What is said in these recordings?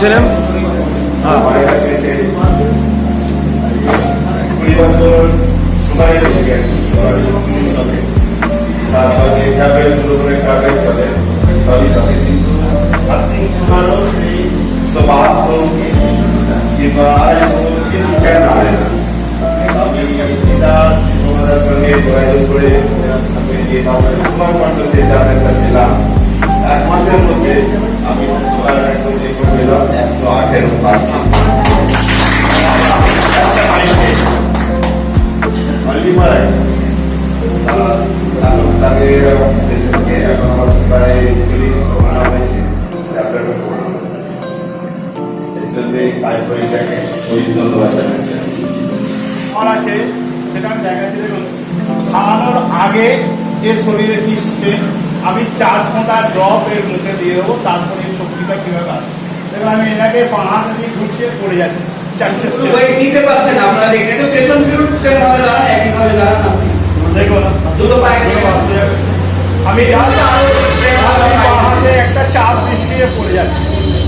ছিলাম এক মাসের মধ্যে ধন্যবাদ আছে, সেটা আমি খাওয়ানোর আগে শরীরে আমি চার ফোঁটা ড্রপ এর মুখে দিয়ে দেবো, তারপরে শক্তিটা কীভাবে আসে দেখুন আমি এনাকে পাঁ হাতে দিয়ে ঘুরছিয়ে পড়ে যাচ্ছি। চারটে নিতে পারছেন আপনারা দেখেন একটু পেছন ফিরুন সেম দাঁড়ান একই দাঁড়ান আপনি। দেখুন দুটো পায়ে দেখুন, ধরে আসতে যাবে। আমি just হাতে একটা চাপ দিচ্ছি পড়ে যাচ্ছে।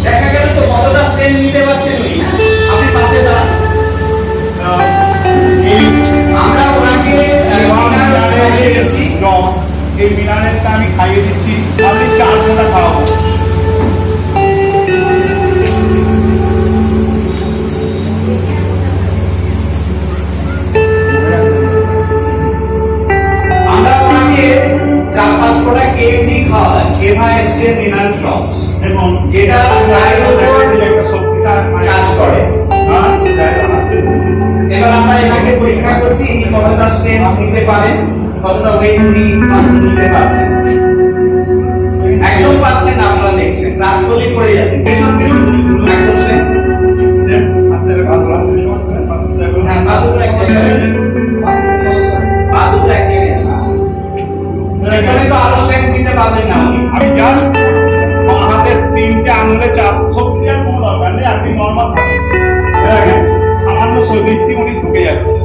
দেখা গেল তো কতটা স্ট্রেন নিতে পারছেন উনি? আপনি পাশে দাঁড়ান। এই আমরা ওনাকে আমি খাইয়ে দিচ্ছি। আমি চার ফোঁটা খাওয়াবো কেভাএক্স এর মিনারেল ড্রপস দেখুন এটা স্নায়ুর উপর একটা মানে- কাজ করে। হ্যাঁ। এবার আমরা এটাকে পরীক্ষা করছি ইনি কতটা স্ট্রেন নিতে পারেন কতটা ওয়েট উনি নিতে পারছেন। একদম পাচ্ছেন আপনারা দেখছেন। ক্লাস করলে পড়ে যাচ্ছেন পেছন ফিরুন। একদম সেম সে আপনাদের ভালো লাগবে। হ্যাঁ পা দুটো এক জায়গায় পা দুটো এক জায়গায় পেছনে তো আরও স্ট্রেন নিতে পারবেন না। আমি জাস্ট হাতের তিনটে আঙুলে চাপ শক্তি দিয়ে কোনো দরকার নেই, আপনি নর্মাল থাকুন সামান্য সই দিচ্ছি, উনি ঢুকে যাচ্ছে।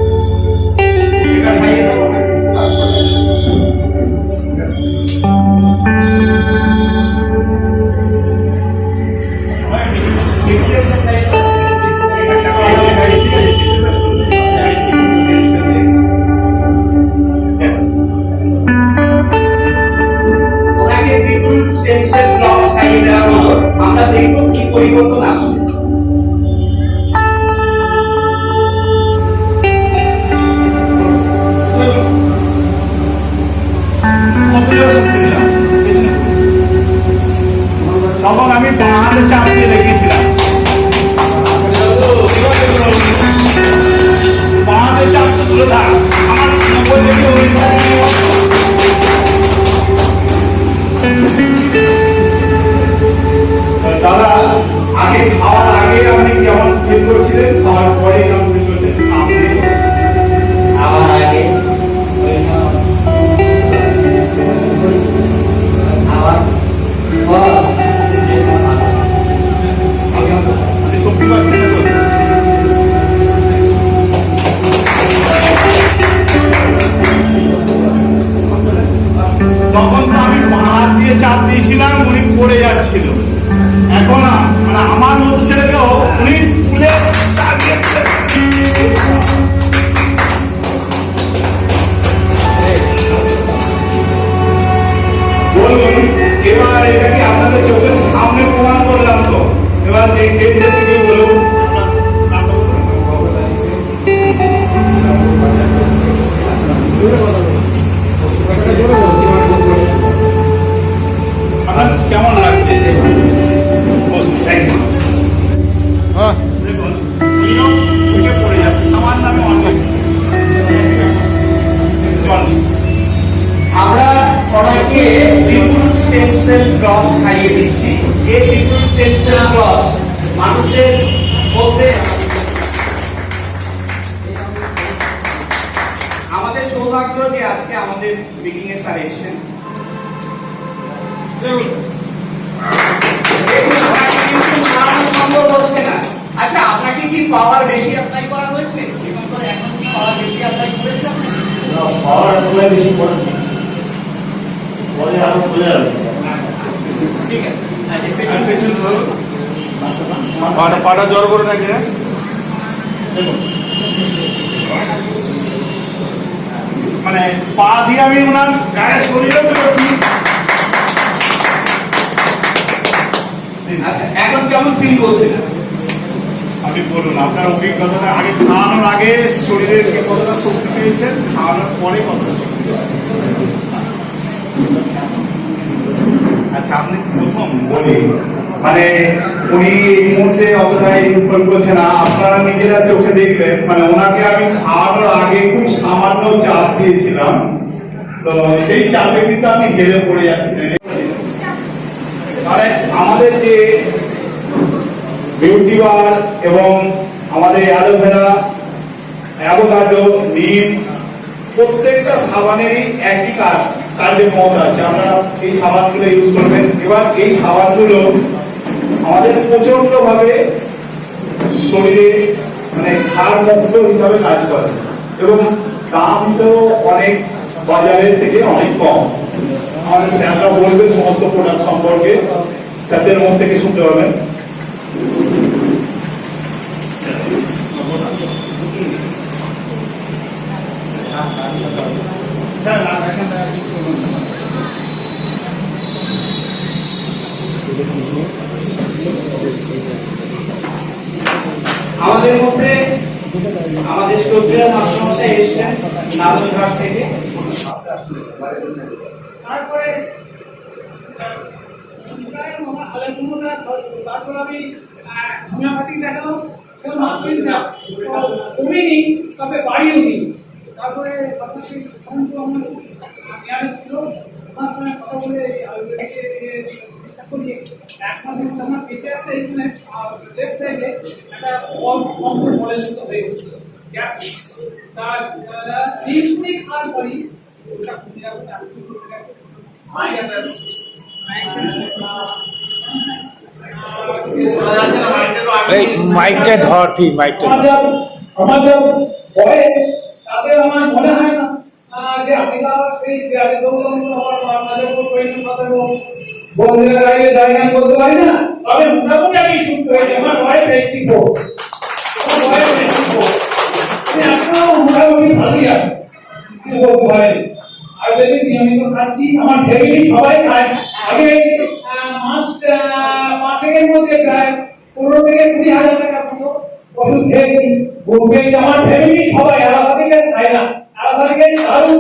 অনেক আমরা সবাইকে ট্রিপুল স্টেম সেল ড্রপস এই ট্রিপুল স্টেম সেল ড্রপস মানুষের মধ্যে আমাদের সৌভাগ্য যে আজকে আমাদের মিটিং এ স্যার এসেছেন। নাম সম্ভব হচ্ছে না। আচ্ছা আপনাকে কি পাওয়ার বেশি অ্যাপ্লাই করা হয়েছে? এবং করে এখন কি পাওয়ার বেশি অ্যাপ্লাই করেছে আপনি পাওয়ার একেবারে বেশি পড়েনি পরে আরও বোঝা যাবে ঠিক আছে। আচ্ছা, পেছন পেছন ধরুন পাটা পাটা জড় করে নাকি না মানে পা দিয়ে আমি ওনার গায়ে শরীরে আচ্ছা এখন কেমন ফিল করছেন আপনি বলুন আপনার অভিজ্ঞতাটা আগে খাওয়ানোর আগে শরীরে কতটা শক্তি পেয়েছেন? খাওয়ানোর পরে কতটা শক্তি আচ্ছা আপনি প্রথম বলি মানে উনি এই মুহূর্তে অতটাই ইনফল করছে না আপনারা নিজেরা চোখে দেখলেন মানে ওনাকে আমি খাওয়ানোর আগে খুব সামান্য চাপ দিয়েছিলাম। তো সেই চাপে কিন্তু আমি হেলে পড়ে যাচ্ছিলেন। মানে আমাদের যে বিউটি বার এবং আমাদের অ্যালোভেরা অ্যাভোকাডো নিম প্রত্যেকটা সাবানেরই একই কাজ কার্যক্ষমতা আছে। আপনারা এই সাবানগুলো ইউজ করবেন। এবার এই সাবানগুলো আমাদের প্রচণ্ড ভাবে শরীরে মানে ক্ষার মুক্ত হিসাবে কাজ করে এবং দাম তো অনেক বাজারের থেকে অনেক কম। আমাদের স্যাররা বলবে সমস্ত প্রোডাক্ট সম্পর্কে। স্যারদের মুখ থেকে শুনতে পাবেন আমাদের মধ্যে আমাদের শ্রদ্ধেয় মাস্টারমশাই এসছেন নালনঘাট থেকে। তারপরে তারপর আমি হোমিওপ্যাথিক দেখালাম সেও যা কমিনি, তবে বাড়িও নি তারপরে আমার ছিল ওনার সঙ্গে কথা বলে চেষ্টা এক মাসের আমার পেটে সাইডে একটা বল সম্পূর্ণ হয়ে গেছিল। তার যাব এই মাইকটা ধর তুই মাইকটা আমার যা আমার যা বয়স তাতে আমার মনে হয় না আহ, যে আমি তো আবার সেই শেয়ারে দৌড়ানো আমার মাঝে শরীরের সাথে বন্ধুরা গাড়িতে দাঁড়িয়ে আমি বলতে পারি না তবে মোটামুটি আমি সুস্থ হয়েছি আমার বয়স এইটি ফোর আমার বয়স এইটি ফোর আমি এখনও মোটামুটি ভালোই আছি কিছু বলতে পারেন আর যদি নিয়মিত খাচ্ছি, আমার ফ্যামিলি সবাই খায়। আগে মাস পাঁচেকের মধ্যে প্রায় পনেরো থেকে কুড়ি হাজার টাকা মতো ওষুধ খেয়েছি ঘুরবে আমার ফ্যামিলি সবাই আলাদা থেকে খায় না। আলাদা থেকে দারুণ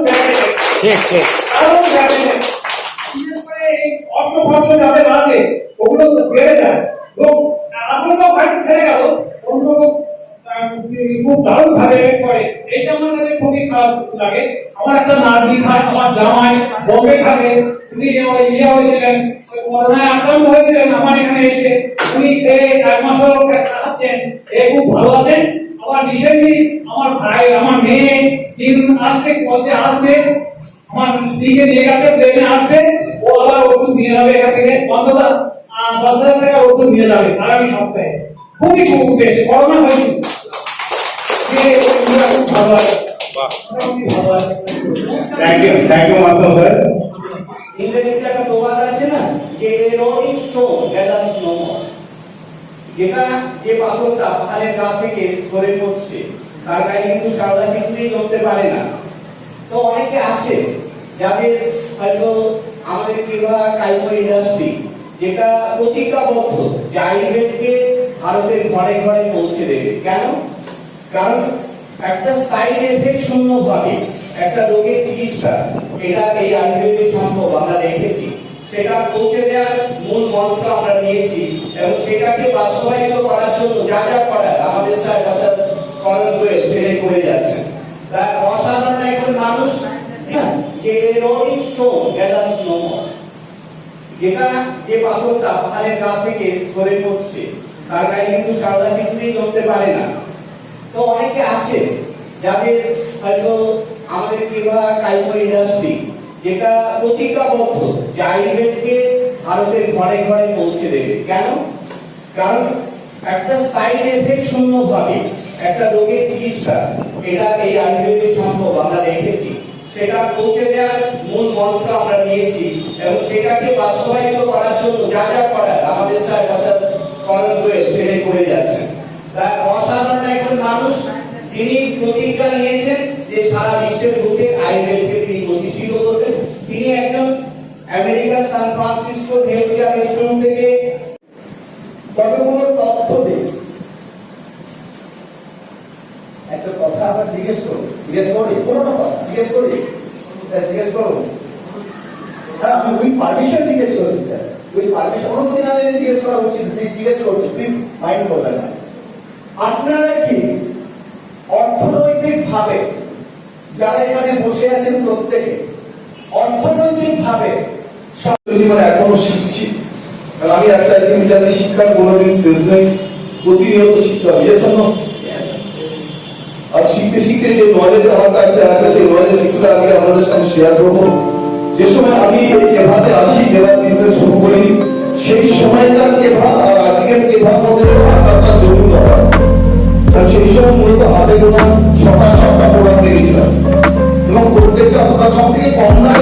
thank you thank you Madhab sir ইংরেজিতে একটা প্রবাদ আছে না? যে a rolling stone gathers no যেটা যে পাথরটা পাহাড়ের গা থেকে ঝরে পড়ছে, তার গায়ে কিন্তু সারদা কিছুই করতে পারে না। তো অনেকে আছে যাদের হয়তো আমাদের কিংবা কাইমো ইন্ডাস্ট্রি, যেটা প্রতিজ্ঞাবদ্ধ যে আয়ুর্বেদকে ভারতের ঘরে ঘরে পৌঁছে দেবে। কেন? কারণ একটা সাইড এফেক্ট শূন্য ভাবে একটা রোগের চিকিৎসা। এটা এই আয়ুর্বেদে সম্ভব আমরা দেখেছি। সেটা পৌঁছে দেওয়ার মূল মন্ত্র আমরা নিয়েছি এবং সেটাকে বাস্তবায়িত করার জন্য যা যা করার আমাদের স্যার অর্থাৎ করণ গোয়েল সেটাই করে যাচ্ছেন তার অসাধারণ একজন মানুষ হ্যাঁ, যেটা যে পাথরটা পাহাড়ের গা থেকে ধরে পড়ছে। তার কিন্তু সারদা কিছুই করতে পারে না। তো অনেকে আছে যাদের হয়তো আমাদের কিংবা কাইমো ইন্ডাস্ট্রি যেটা প্রতিজ্ঞাবদ্ধ যে আয়ুর্বেদকে ভারতের ঘরে ঘরে পৌঁছে দেবে। কেন? কারণ একটা সাইড এফেক্ট শূন্য ভাবে একটা রোগের চিকিৎসা, এটা এই আয়ুর্বেদে সম্ভব, আমরা দেখেছি। সেটা পৌঁছে দেওয়ার মূল মন্ত্র আমরা নিয়েছি এবং সেটাকে বাস্তবায়িত করার জন্য যা যা করার, আমাদের স্যার করে অসাধারণ একজন মানুষ যিনি প্রতিজ্ঞা নিয়েছেন যে সারা বিশ্বের তিনি কতগুলো তথ্য দিই একটা কথা জিজ্ঞেস করুন জিজ্ঞেস করি কথা। জিজ্ঞেস করি জিজ্ঞেস করুন হ্যাঁ জিজ্ঞেস করছি, স্যার। উইথ পারমিশন অনুমতি না নিলে জিজ্ঞেস করা উচিত প্লিজ জিজ্ঞেস করছি প্লিজ মাইন্ড করবেন না আপনারা কি অর্থনৈতিক ভাবে যারা এখানে বসে আছেন প্রত্যেকে অর্থনৈতিক ভাবে জীবনে এখনও শিখছি? আমি একটা জিনিস জানি, শিক্ষার কোনোদিন শেষ নেই, প্রতিনিয়ত শিখতে হবে। Or আর শিখতে শিখতে যে নলেজ আমার কাছে আছে সেই নলেজ কিছুটা আগে আপনাদের সাথে শেয়ার করব। যে সময় আমি এই কেভাতে আসি কেভা বিজনেস শুরু করি, সেই সময়কার কেভা আর আজকের কেভার মধ্যে আকাশটা জরুরি আর সেই সময় মূলত হাতে গোনা ছটা, সাতটা প্রোগ্রাম দেখেছিলাম। এবং প্রত্যেকটা সব থেকে কম দামের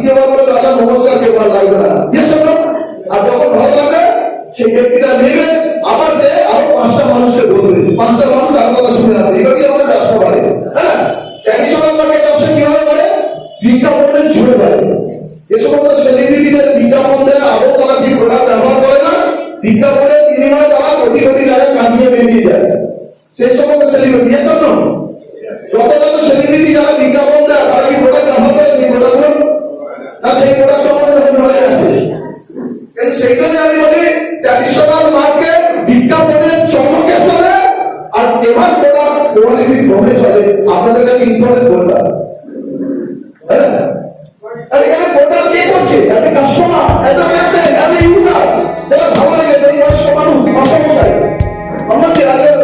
দ্বিতীয়বার আর সেই ব্যক্তিটা নেবে বিজ্ঞাপনের ঝুড়ে বাড়ে না। বিজ্ঞাপনের বিনিময়ে তারা যায়। সেই সমস্ত সেলিব্রিটি যত যত সেলিব্রিটি যারা বিজ্ঞাপন দেয় তারা কি প্রোডাক্ট ব্যবহার করে, সেই প্রোডাক্টগুলো না সেই গোটা সমাজ আছে কিন্তু সেই জন্য আমি বলি ট্র্যাডিশনাল মার্কেট বিজ্ঞাপনের চমকে চলে, আর এবার সেটা কোয়ালিটি কমে চলে। আপনাদের কাছে ইনফরমেট করলাম হ্যাঁ? এখানে পোর্টাল কে করছে? এত আমাদের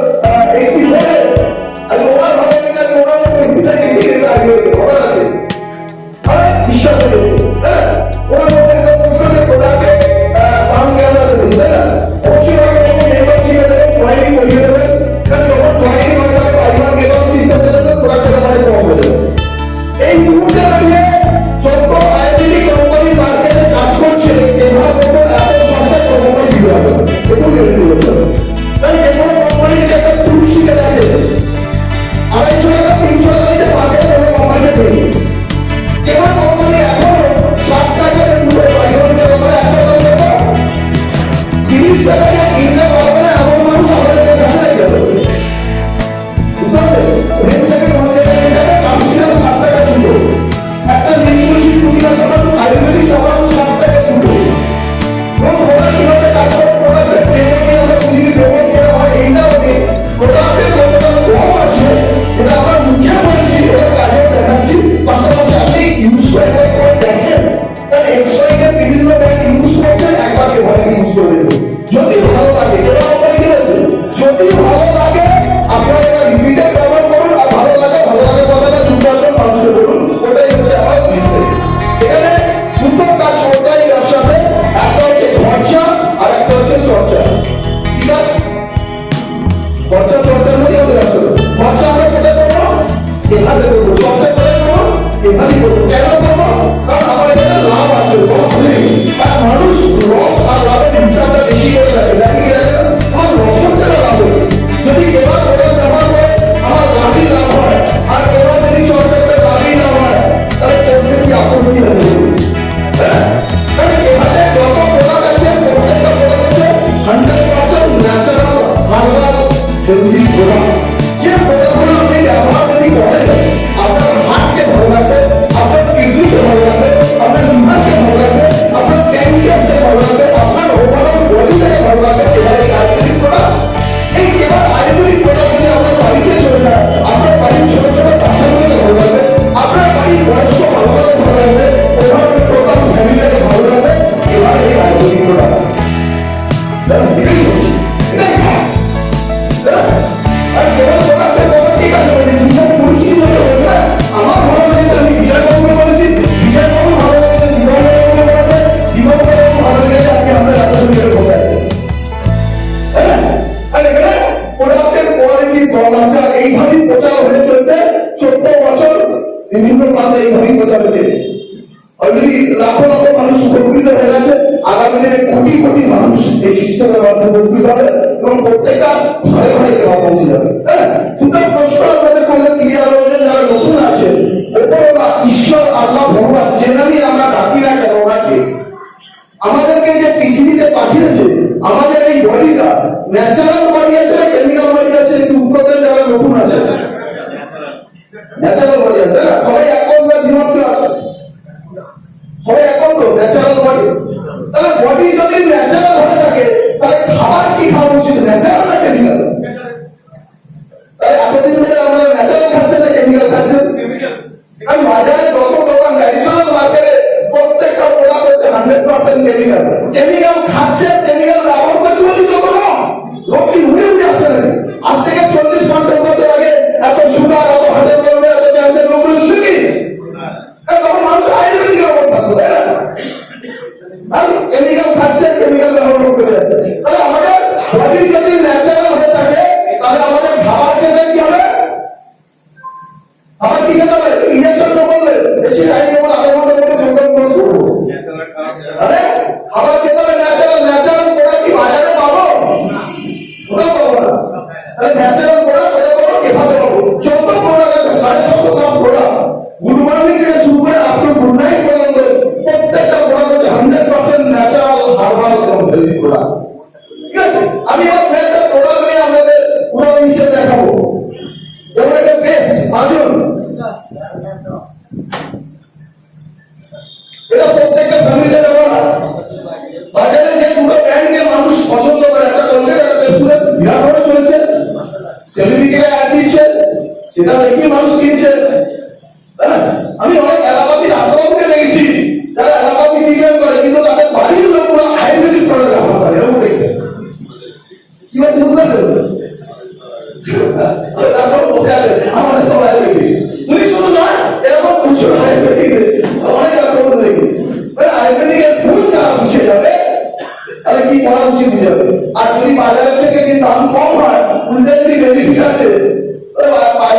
তাহলে কি করা উচিত বুঝাবে আর যদি বাজারের থেকে যদি দাম কম হয়, উল্টের কি বেনিফিট আছে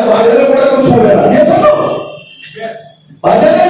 বাজারের প্রোডাক্ট কিছু হবে না। বাজারে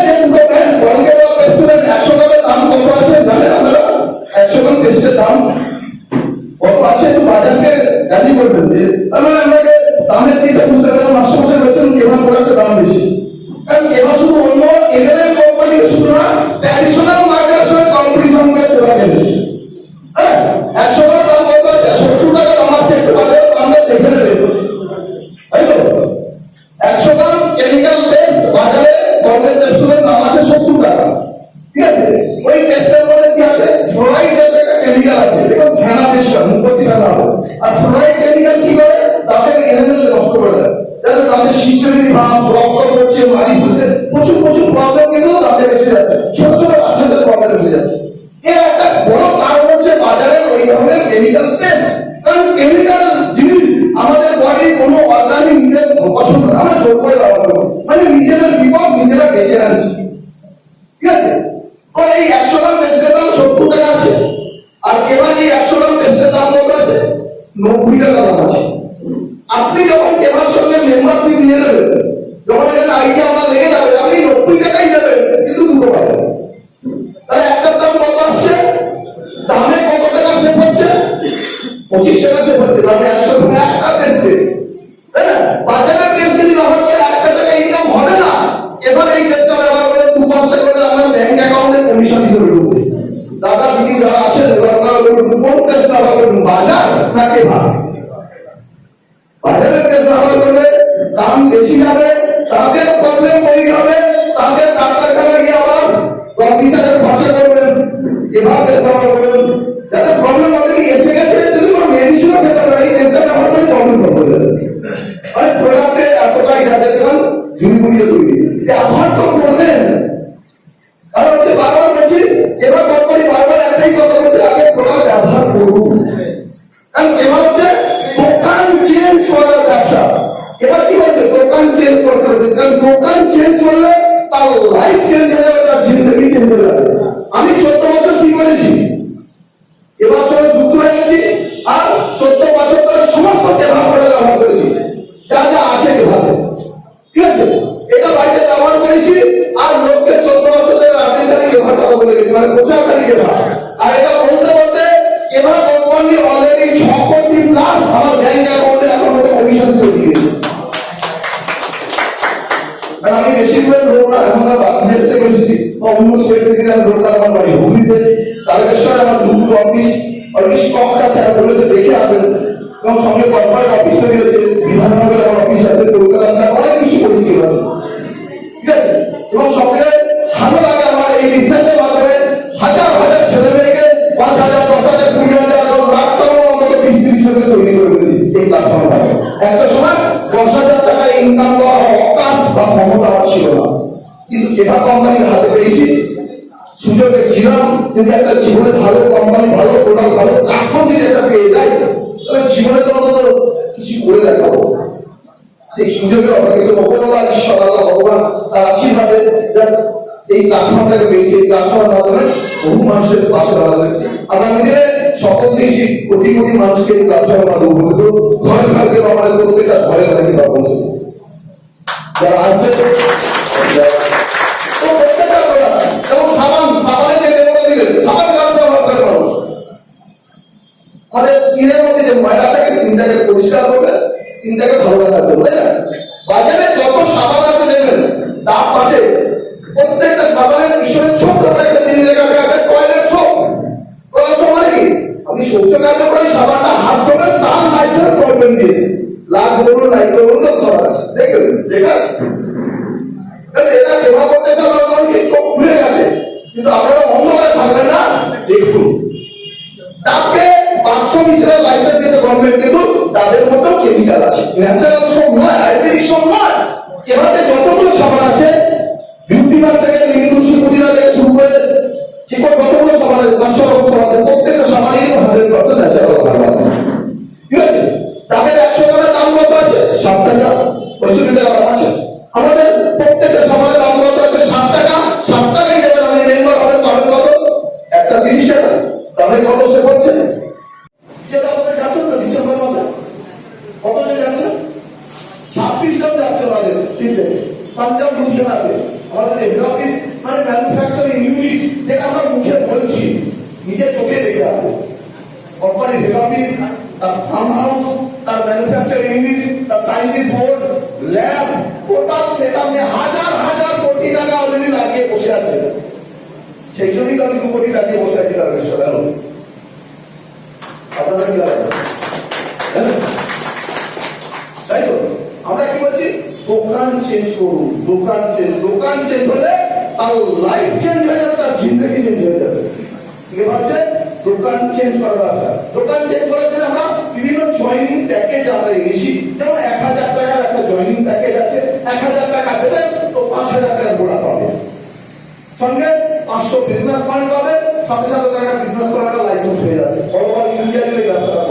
বাজার তাকে ভাবে সুযোগে ছিলাম যদি একটা জীবনে ভালো কোম্পানি ভালো প্রোডাক্ট ভালো প্ল্যাটফর্ম যদি একটা পেয়ে যাই তাহলে জীবনে তো অন্তত কিছু করে দেখাবো। সেই সুযোগে অপেক্ষিত ঈশ্বর আল্লাহ ভগবান তার আশীর্বাদে এই প্ল্যাটফর্মটাকে পেয়েছি। এই প্ল্যাটফর্মের মাধ্যমে বহু মানুষের পাশে দাঁড়ানো হয়েছে। আগামী দিনে সকল কোটি কোটি মানুষকে এই প্ল্যাটফর্মের মাধ্যমে উপকৃত ঘরে ঘরকে ঘরে ঘরে কিন্তু যারা আসবে ফলে স্কিনের মধ্যে যে ময়লা থাকে স্কিনটাকে পরিষ্কার করবে, স্কিনটাকে ভালো তাই না? বাজারে যত সাবান আছে নেবেন প্রত্যেকটা সাবানের একটা লেখা থাকে মানে কি? আপনি শৌচ করে সাবানটা হাত ধরবেন তার লাইসেন্স দিয়েছে। লাভ করুন লাইক করুন তো সব আছে। দেখবেন আছে। এটা সেবা করতে চান কি, চোখ খুলে গেছে। কিন্তু আপনারা অন্ধকারে থাকবেন না, দেখুন। তাকে পাঁচশো মিশনের লাইসেন্স দিয়েছে গভর্নমেন্ট কিন্তু তাদের মধ্যেও কেমিক্যাল আছে। ন্যাচারাল সব নয় আয়ুর্বেদিক সব নয়। এভাবে যতগুলো সাবান আছে বিউটি বার থেকে নিমিষি কুটিরা থেকে শুরু করে যে কতগুলো সাবান আছে, পাঁচশো রকম সাবান প্রত্যেকটা সাবানই হান্ড্রেড পার্সেন্ট ন্যাচারাল সেই জন্যই আমি দু লাগিয়ে বসে আছি তার বিশ্ববিদ্যালয় আপনাদের কি হ্যাঁ? তাই তো? আমরা কি বলছি? দোকান চেঞ্জ করুন, দোকান চেঞ্জ দোকান চেঞ্জ হলে তার লাইফ চেঞ্জ হয়ে যাবে, তার জিন্দগি চেঞ্জ হয়ে যাবে। দোকান চেঞ্জ করার দরকার দোকান চেঞ্জ করার জন্য আমরা বিভিন্ন জয়নিং প্যাকেজ আমরা এনেছি। যেমন এক হাজার টাকার একটা জয়নিং প্যাকেজ আছে, এক হাজার টাকা দেবেন, তো পাঁচ হাজার টাকা গোড়া পাবে সঙ্গে পাঁচশো বিজনেস পয়েন্ট পাবে, সাথে সাথে তার একটা বিজনেস করার একটা লাইসেন্স হয়ে যাচ্ছে বড় ইন্ডিয়া জুড়ে ব্যবসা